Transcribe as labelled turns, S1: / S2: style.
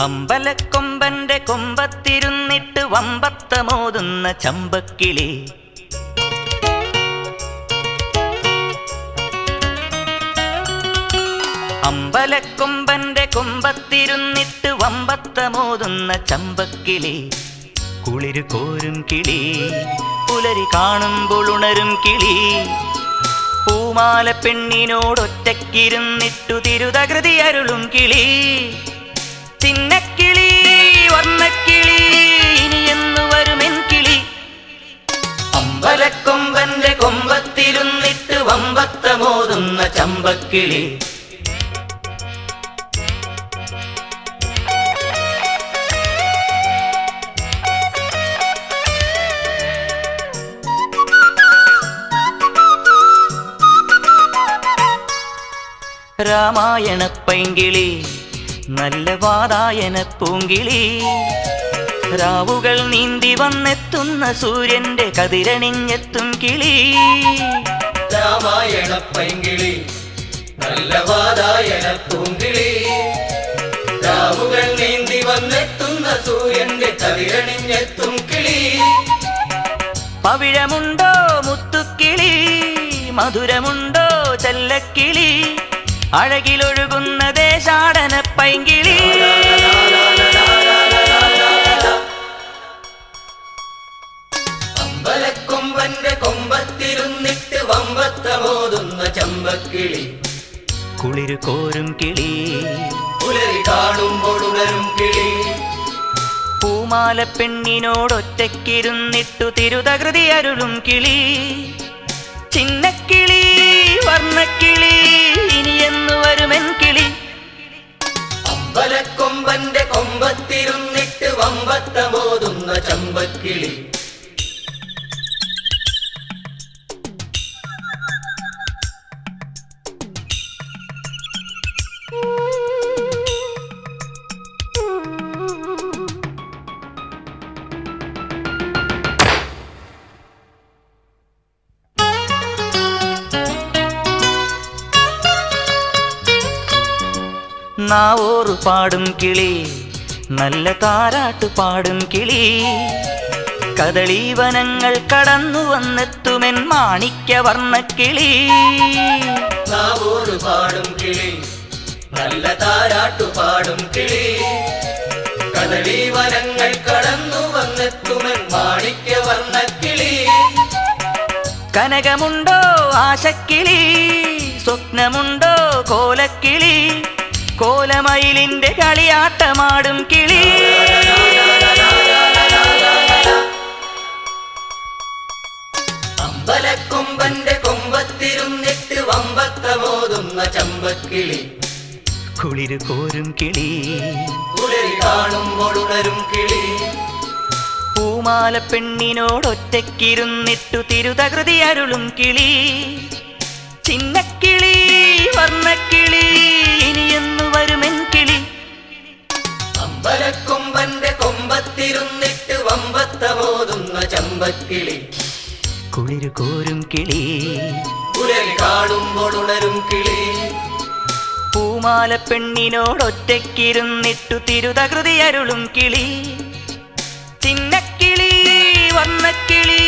S1: അമ്പലക്കൊമ്പന്റെ കൊമ്പത്തിരുന്നിട്ട് വമ്പത്തമോതുന്ന ചമ്പക്കിളി. അമ്പലക്കൊമ്പന്റെ കൊമ്പത്തിരുന്നിട്ട് വമ്പത്തമോതുന്ന ചമ്പക്കിളി. കുളിര് കോരും കിളി പുലരി കാണുമ്പോൾ ഉണരും കിളി. പൂമാല പെണ്ണിനോടൊറ്റക്കിരുന്നിട്ടു തിരുതകൃതി അരുളും കിളി. ചിന്നക്കിളി വർണക്കിളി ഇനി എന്ന് വരുമെൻ കിളി അമ്പലക്കൊമ്പന്റെ കൊമ്പത്തിരുന്നിട്ട് വമ്പത്തമോതുന്ന ചമ്പക്കിളി. രാമായണ പൈങ്കിളി നല്ല വാതായന പൂങ്കിളി രാവുകൾ നീന്തി വന്നെത്തുന്ന സൂര്യന്റെ കതിരണിഞ്ഞെത്തും കിളി.
S2: രാമായണ പൈങ്കിളി നല്ല വാതായന പൂങ്കിളി രാവുകൾ നീന്തി വന്നെത്തുന്ന സൂര്യന്റെ കതിരണിഞ്ഞെത്തും കിളി.
S1: പവിഴമുണ്ടോ മുത്തുക്കിളി മധുരമുണ്ടോ ചെല്ലക്കിളി. അഴകിലൊഴുകുന്ന ദേശാടന പൈങ്കിളി.
S2: അമ്പലക്കൊമ്പന്റെ കൊമ്പത്തിരുന്നിട്ട് വമ്പത്തമോതുന്ന ചമ്പക്കിളി.
S1: കുളിര് കോരും കിളി.
S2: പുലരി കാണുമ്പോൾ ഉണരും കിളി.
S1: പൂമാല പെണ്ണിനോടൊറ്റക്കിരുന്നിട്ടു തിരുതകൃതി അരുളും കിളി. ചിന്നക്കിളി
S2: വർണക്കിളി വമ്പത്തമോതുന്ന ചമ്പക്കിളി
S1: നാവോറു പാടും കിളി നല്ല താരാട്ട് പാടും കിളി. കദളീവനങ്ങൾ കടന്നു വന്നെത്തുമെൻ മാണിക്യ വർണക്കിളി
S2: കിളി. പാടും കിളി. നല്ല താരാട്ടു പാടും കിളി. കദളീവനങ്ങൾ കടന്നു കടന്നു മാണിക്ക മാണിക്യ വർണക്കിളി
S1: കനകമുണ്ടോ ആശക്കിളി? സ്വപ്നമുണ്ടോ കോലക്കിളി? കോലമയിലിന്റെ കളിയാട്ടമാടും കിളി.
S2: അമ്പലക്കൊമ്പന്റെ കൊമ്പത്തിരുന്നിട്ട് വമ്പത്ത മോതുന്ന ചമ്പക്കിളി.
S1: കുളിര് കോരും കിളി.
S2: കുളിരി കാണുമ്പോൾ ഉണരും കിളി.
S1: പൂമാല പെണ്ണിനോടൊറ്റക്കിരുന്നിട്ടു തിരുതകൃതി അരുളും കിളി. ചിന്നക്കിളി വർണക്കിളി ഇനി
S2: കുടുംബക്കിളി
S1: കുളിരു കോരും കിളി.
S2: പുലരി കാണുമ്പോൾ ഉണരും കിളി.
S1: പൂമാല പെണ്ണിനോടൊറ്റക്കിരുന്നിട്ടു തിരുതകൃതി അരുളും കിളി. ചിന്നക്കിളി വന്നക്കിളി